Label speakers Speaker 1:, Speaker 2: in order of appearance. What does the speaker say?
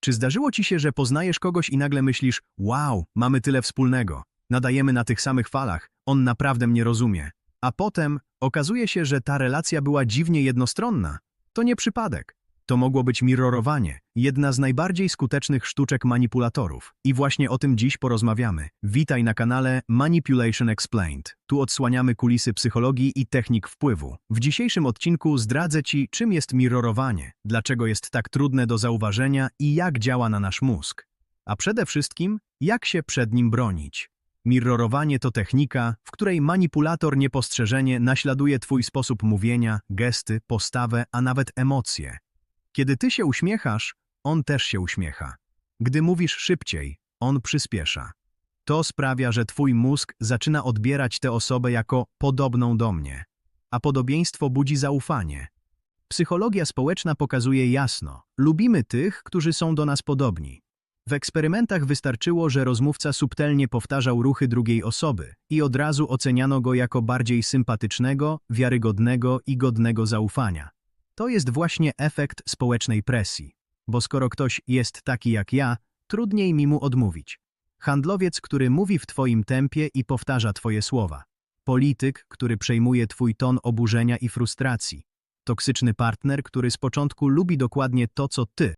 Speaker 1: Czy zdarzyło ci się, że poznajesz kogoś i nagle myślisz, wow, mamy tyle wspólnego, nadajemy na tych samych falach, on naprawdę mnie rozumie. A potem okazuje się, że ta relacja była dziwnie jednostronna. To nie przypadek. To mogło być mirrorowanie, jedna z najbardziej skutecznych sztuczek manipulatorów. I właśnie o tym dziś porozmawiamy. Witaj na kanale Manipulation Explained. Tu odsłaniamy kulisy psychologii i technik wpływu. W dzisiejszym odcinku zdradzę Ci, czym jest mirrorowanie, dlaczego jest tak trudne do zauważenia i jak działa na nasz mózg. A przede wszystkim, jak się przed nim bronić. Mirrorowanie to technika, w której manipulator niepostrzeżenie naśladuje Twój sposób mówienia, gesty, postawę, a nawet emocje. Kiedy ty się uśmiechasz, on też się uśmiecha. Gdy mówisz szybciej, on przyspiesza. To sprawia, że twój mózg zaczyna odbierać tę osobę jako podobną do mnie, a podobieństwo budzi zaufanie. Psychologia społeczna pokazuje jasno, lubimy tych, którzy są do nas podobni. W eksperymentach wystarczyło, że rozmówca subtelnie powtarzał ruchy drugiej osoby i od razu oceniano go jako bardziej sympatycznego, wiarygodnego i godnego zaufania. To jest właśnie efekt społecznej presji, bo skoro ktoś jest taki jak ja, trudniej mi mu odmówić. Handlowiec, który mówi w twoim tempie i powtarza twoje słowa. Polityk, który przejmuje twój ton oburzenia i frustracji. Toksyczny partner, który z początku lubi dokładnie to, co ty,